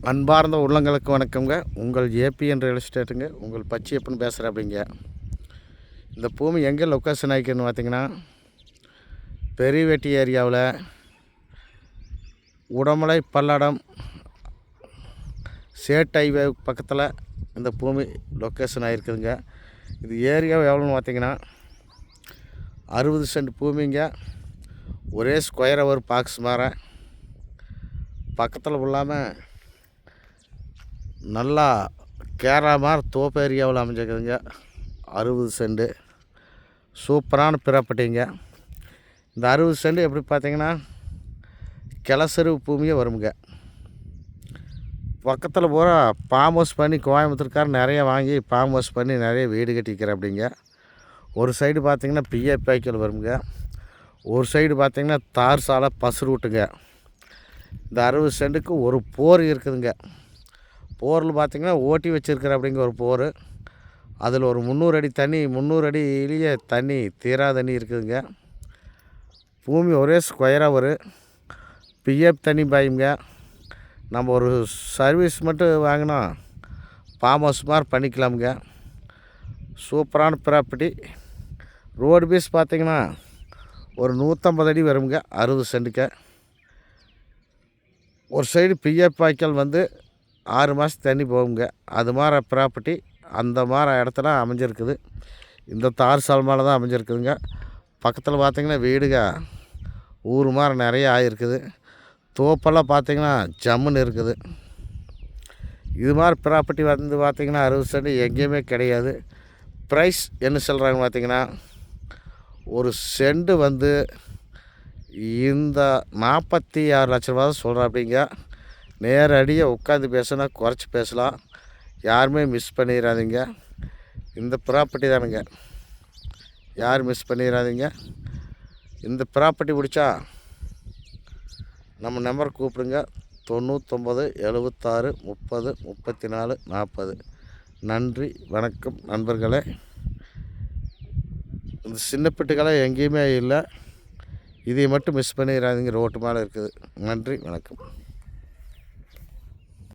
அன்பார்ந்த உள்ளங்களுக்கு வணக்கங்க உங்கள் ஏபிஎன் ரியல் எஸ்டேட்டுங்க உங்கள் பச்சையப்பன் பேசுகிறேன் அப்படிங்க இந்த பூமி எங்கே லொக்கேஷன் ஆகிக்குன்னு பார்த்தீங்கன்னா பெரியவேட்டி ஏரியாவில் உடமலை பல்லடம் சேட் ஹைவே பக்கத்தில் இந்த பூமி லொக்கேஷன் ஆகிருக்குதுங்க இது ஏரியா எவ்வளோன்னு பார்த்தீங்கன்னா அறுபது சென்ட் பூமிங்க. ஒரே ஸ்கொயர் ஒரு பாக்ஸ் மாற பக்கத்தில் இல்லாமல் நல்லா கேரளா மாதிரி தோப்பு ஏரியாவில் அமைஞ்சிருக்குதுங்க. அறுபது செண்டு. சூப்பரான பிறப்பட்டிங்க இந்த அறுபது சென்ட் எப்படி பார்த்தீங்கன்னா கிளசருவு பூமியே வருங்க பக்கத்தில் பூரா ஃபார்ம் ஹவுஸ் பண்ணி கோயம்புத்தூர்கார் நிறைய வாங்கி ஃபார்ம் ஹவுஸ் பண்ணி நிறைய வீடு கட்டிக்கிற அப்படிங்க. ஒரு சைடு பார்த்தீங்கன்னா பிஎஃப் பைக்கல் வருங்க ஒரு சைடு பார்த்தீங்கன்னா தார் சாலை பஸ் ரூட்டுங்க. இந்த அறுபது சென்ட்டுக்கு ஒரு போர் இருக்குதுங்க. போரில் பார்த்திங்கன்னா ஓட்டி வச்சுருக்கிற அப்படிங்கிற ஒரு போர். அதில் ஒரு முந்நூறு அடி தண்ணி முந்நூறு அடியிலேயே தண்ணி தீரா தண்ணி இருக்குதுங்க. பூமி ஒரே ஸ்கொயராக வரும் பிஎஃப் தண்ணி பாயுங்க. நம்ம ஒரு சர்வீஸ் மட்டும் வாங்கினா ஃபார்ம் ஹவுஸ் மாதிரி பண்ணிக்கலாமுங்க. சூப்பரான ப்ராப்பர்ட்டி ரோடு பீஸ் பார்த்தீங்கன்னா ஒரு நூற்றம்பது அடி வருங்க அறுபது சென்ட்டுக்கு. ஒரு சைடு பிஎஃப் வாய்க்கால் வந்து ஆறு மாதம் தண்ணி போகுங்க. அது மாதிரி ப்ராப்பர்ட்டி அந்த மாதிரி இடத்துல அமைஞ்சிருக்குது. இந்த தார் சால் மேலே தான் அமைஞ்சிருக்குதுங்க. பக்கத்தில் பார்த்திங்கன்னா வீடுங்க. ஊர் மாதிரி நிறைய ஆகிருக்குது தோப்பெல்லாம் பார்த்திங்கன்னா ஜம்முன்னு இருக்குது. இது மாதிரி ப்ராப்பர்ட்டி வந்து பார்த்திங்கன்னா அறுபது சென்ட் எங்கேயுமே கிடையாது. ப்ரைஸ் என்ன சொல்கிறாங்க பார்த்திங்கன்னா ஒரு செண்டு வந்து இந்த நாற்பத்தி ஆறு லட்ச ரூபா தான் சொல்கிறேன் அப்படிங்க நேரடியாக உட்காந்து பேசினா குறைச்சி பேசலாம். யாருமே மிஸ் பண்ணிடாதீங்க இந்த ப்ராப்பர்ட்டி தானுங்க. யார் மிஸ் பண்ணிடாதீங்க இந்த ப்ராப்பர்ட்டி பிடிச்சா நம்ம நம்பர் கூப்பிடுங்க. தொண்ணூத்தொம்பது எழுபத்தாறு முப்பது முப்பத்தி நாலு நாற்பது நன்றி வணக்கம் நண்பர்களே. இந்த சின்ன பெட்டுக்கெல்லாம் எங்கேயுமே இல்லை. இதை மட்டும் மிஸ் பண்ணிடாதீங்க ரோட்டு மேலே இருக்குது. நன்றி வணக்கம்.